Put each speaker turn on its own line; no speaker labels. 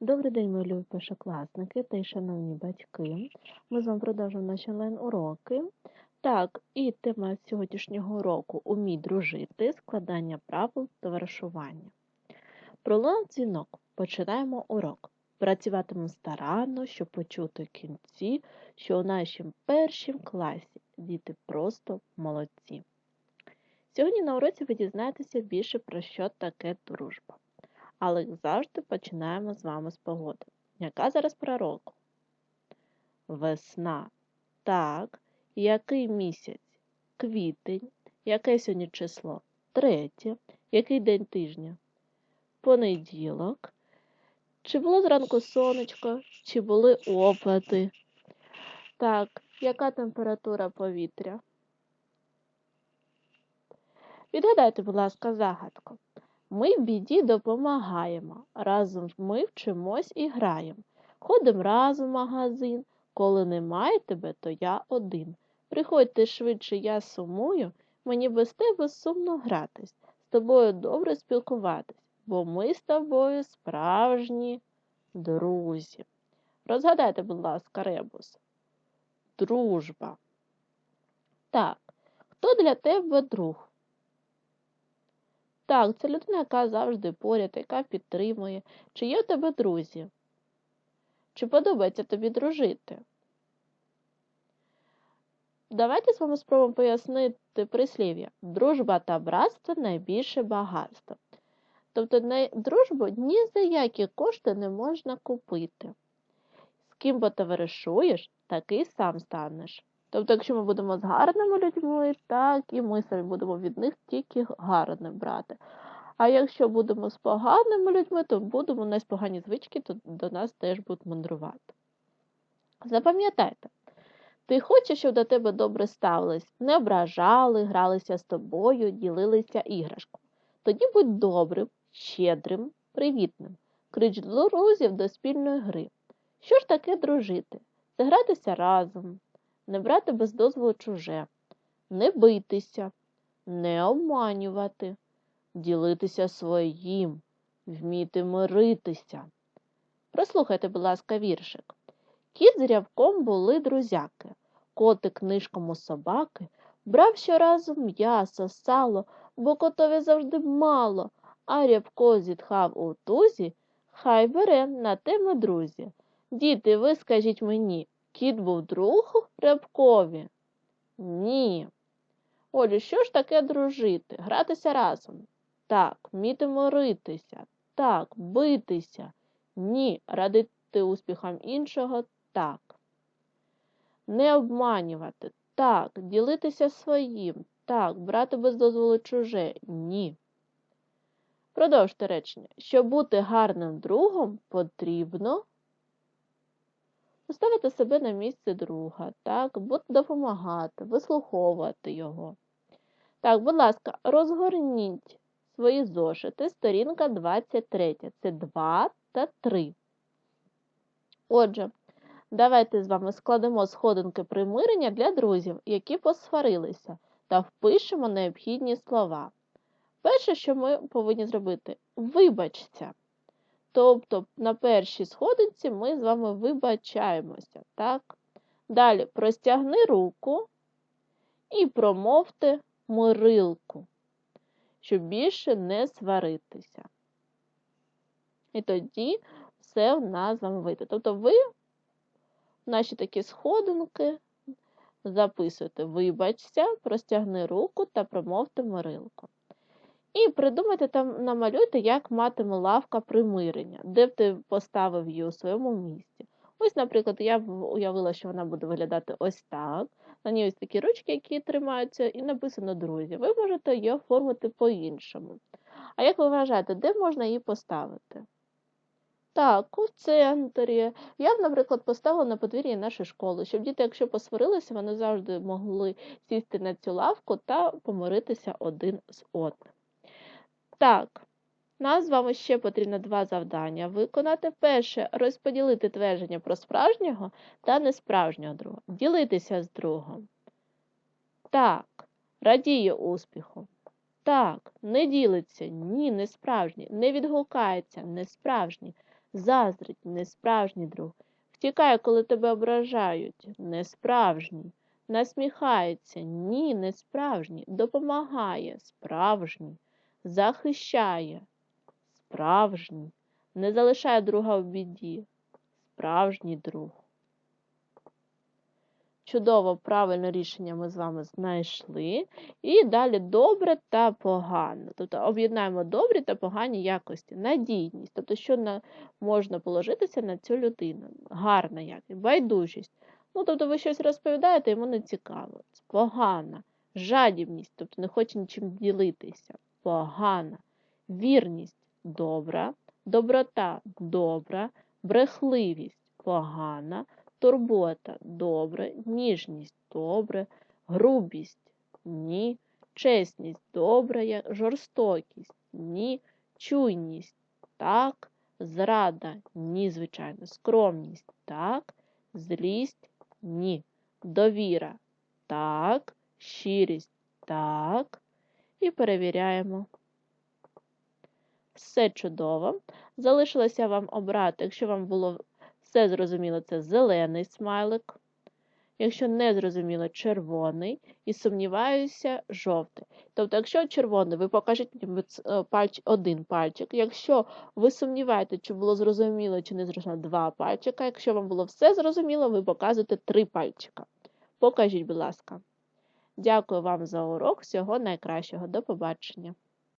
Добрий день, мої любі першокласники та й шановні батьки. Ми з вами продовжуємо наші онлайн-уроки. Так, і тема сьогоднішнього уроку Умій дружити, складання правил товаришування. Пролунав дзвінок. Починаємо урок. Працюватимемо старанно, щоб почути кінці, що у нашому першому класі діти просто молодці. Сьогодні на уроці ви дізнаєтеся більше про що таке дружба. Але завжди починаємо з вами з погоди. Яка зараз пора року? Весна. Так. Який місяць? Квітень. Яке сьогодні число? Третє. Який день тижня? Понеділок. Чи було зранку сонечко, чи були опади? Так, яка температура повітря? Відгадайте, будь ласка, загадку. Ми в біді допомагаємо, разом ми вчимось і граємо. Ходимо разом в магазин, коли немає тебе, то я один. Приходьте швидше, я сумую, мені без тебе сумно гратись, з тобою добре спілкуватись, бо ми з тобою справжні друзі. Розгадайте, будь ласка, ребус. Дружба. Так, хто для тебе друг? Так, це людина, яка завжди поряд, яка підтримує. Чи є у тебе друзі? Чи подобається тобі дружити? Давайте з вами спробуємо пояснити прислів'я. Дружба та братство найбільше багатство. Тобто дружбу ні за які кошти не можна купити. З ким потоваришуєш, такий сам станеш. Тобто, якщо ми будемо з гарними людьми, так і ми самі будемо від них тільки гарне брати. А якщо будемо з поганими людьми, то будемо нас погані звички, то до нас теж будуть мандрувати. Запам'ятайте, ти хочеш, щоб до тебе добре ставились, не ображали, гралися з тобою, ділилися іграшкою. Тоді будь добрим, щедрим, привітним. Крич друзів до спільної гри. Що ж таке дружити? Це гратися разом, не брати без дозволу чуже, не битися, не обманювати, ділитися своїм, вміти миритися. Прослухайте, будь ласка, віршик. Кіт з рявком були друзяки, котик нишком у собаки, брав щоразу м'ясо, сало, бо котові завжди мало, а рябко зітхав у тузі, хай бере на те ми друзі. Діти, ви скажіть мені, Кіт був друг рябкові? Ні. Отже, що ж таке дружити? Гратися разом? Так, вміти моритися. Так, битися. Ні. Радити успіхам іншого так. Не обманювати. Так, ділитися своїм. Так, брати без дозволу чуже. Ні. Продовжте речення. Щоб бути гарним другом, потрібно Поставити себе на місце друга, так, допомагати, вислуховувати його. Так, будь ласка, розгорніть свої зошити, сторінка 23. Це 2 та 3. Отже, давайте з вами складемо сходинки примирення для друзів, які посварилися, та впишемо необхідні слова. Перше, що ми повинні зробити вибачся. Тобто на першій сходинці ми з вами вибачаємося. так? Далі простягни руку і промовте мирилку, щоб більше не сваритися. І тоді все в нас з вами вийде. Тобто ви наші такі сходинки записуєте, вибачся, простягни руку та промовте мирилку. І придумайте там, намалюйте, як матиме лавка примирення, де б ти поставив її у своєму місці. Ось, наприклад, я б уявила, що вона буде виглядати ось так. На ній ось такі ручки, які тримаються, і написано друзі. Ви можете її оформити по-іншому. А як ви вважаєте, де можна її поставити? Так, у центрі. Я б, наприклад, поставила на подвір'ї нашої школи, щоб діти, якщо посварилися, вони завжди могли сісти на цю лавку та помиритися один з одним. Так, нам з вами ще потрібно два завдання виконати. Перше розподілити твердження про справжнього та несправжнього друга. Ділитися з другом. Так, радіє успіху. Так, не ділиться, ні, не справжній, не відгукається, не справжній, Заздрить несправжній друг. Втікає, коли тебе ображають. Несправжній. Насміхається. Ні, не справжній. Допомагає. Справжній. Захищає. Справжній. Не залишає друга в біді. Справжній друг. Чудово, правильне рішення ми з вами знайшли. І далі добре та погано. Тобто об'єднаємо добрі та погані якості. Надійність, тобто, що на, можна положитися на цю людину. Гарна якість, байдужість. Ну, тобто ви щось розповідаєте, йому не цікаво. Погана. Жадібність, тобто не хоче нічим ділитися. Погана. Вірність добра, доброта добра, брехливість погана, турбота добре, ніжність добре, грубість ні, чесність добре, я- жорстокість ні, чуйність так, зрада ні, звичайно, скромність так, злість ні, довіра так, щирість так. І перевіряємо. Все чудово. Залишилося вам обрати, якщо вам було все зрозуміло, це зелений смайлик. Якщо не зрозуміло, червоний. І сумніваюся, жовтий. Тобто, якщо червоний, ви покажіть е, пальч, один пальчик. Якщо ви сумніваєте, чи було зрозуміло, чи не зрозуміло, два пальчика. Якщо вам було все зрозуміло, ви показуєте три пальчика. Покажіть, будь ласка. Дякую вам за урок. Всього найкращого. До побачення.